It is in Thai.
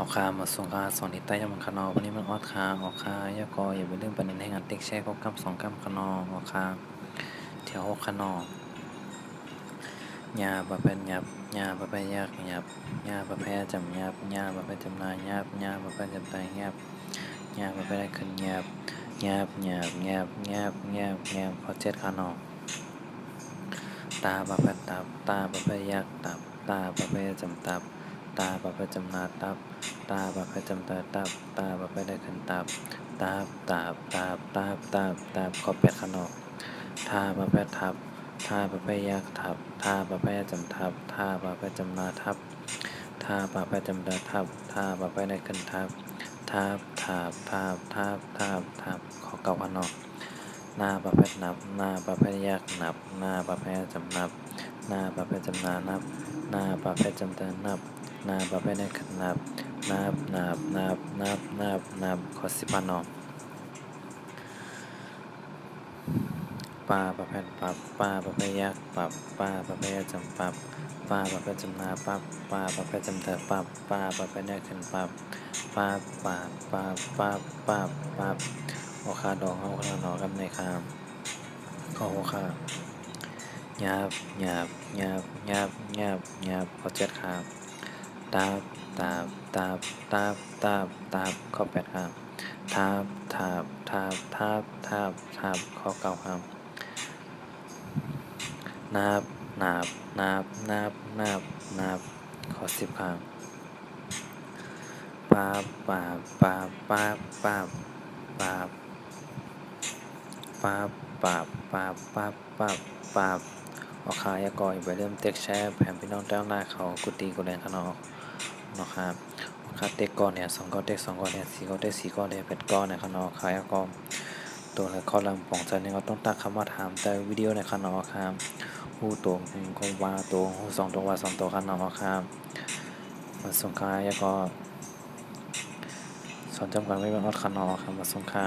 ออกคามาส่งคาสอนที่ใต้ยามันคานอวันนี้มันออดคาออกคายากออย่าไปเรื่องประเด็นให้งานเต็กแช่ก็กำสองกำคนอออกคาแถวหกคานอยาบะเป็นยับยาบะเป็นยากยับยาบะแพ้จำยับยาบะเป็นจำนายยับยาบะเป็นจำตายยับยาบะเป็นได้ขึ้นยับยับยับยับยับยับยับพอเจ็ดคนอตาบะเป็นตับตาบะเป็นยักตับตาบะเป็นจำตับ ตาบะเป็นจำนาตับ ตาบะเป็นจำตาตับ ตาบะเป็นได้ขึ้นตับตาบตาบตาบตาบตาบตาบขอเป็ดขนอกทาบะเป็นทับทาบะเป็นยักทับทาบะเป็นจำทับทาบะเป็นจำนาทับทาบะเป็นจำตาทับทาบะเป็นได้ขึ้นทับทับทับทับทับทับทับขอเก่าขนอกหน้าประเภทนับ หน้าประเภทแยกนับ หน้าประเภทจำนับ หน้าประเภทจำนานับ หน้าประเภทจำเตือน นับหน้าประเภทในขันนับนับนับนับนับนับนับขอสิบานอปลาประเภทปรับปลาประเภทยักปรับปลาประเภทจำปรับปลาประเภทจำนาปรับปลาประเภทจำเตือปรับปลาประเภทในขันปรับปลาปลาปลาปลาปลาปลาโอคาดอกเอาคาดอกกับในคามขอโอคาหยาบหยาบหยาบหยาบหยาบหยาบขอเจ็ดครับ ตาบตาบตาบตาบตาบตาบข้อแปดครับทาบทาบทาบทาบทาบทาบข้อเก้าครับนาบนาบนาบนาบนาบนาบข้อสิบครับปาบปาบปาบปาบปาบปาบปาบปาบปาบปาบปาบปาบ ออกขายากอยไปเริ่มเต็กแช่แผ่นพี่น้องแต้วหน้าเขากุฏิกุแรงขนอกเนาะครับออกคาเต็กก้อนเนี่ยสองก้อนเต็กสองก้อนเนี่ยสี่ก้อนเต็กสี่ก้อนเนี่ยเป็นก้อนในขนอกขายากอตัวละข้อลังปองใจเนี่ยก็ต้องตั้งคำว่าถามแต่วิดีโอในขนอกครับหูตัวหนึ่งคงว่าตัวหูสองตัวว่าสองตัวขนอกครับมาสงขายากอสอนจำกันไว้เป็นอดขนอกครับมาสงขา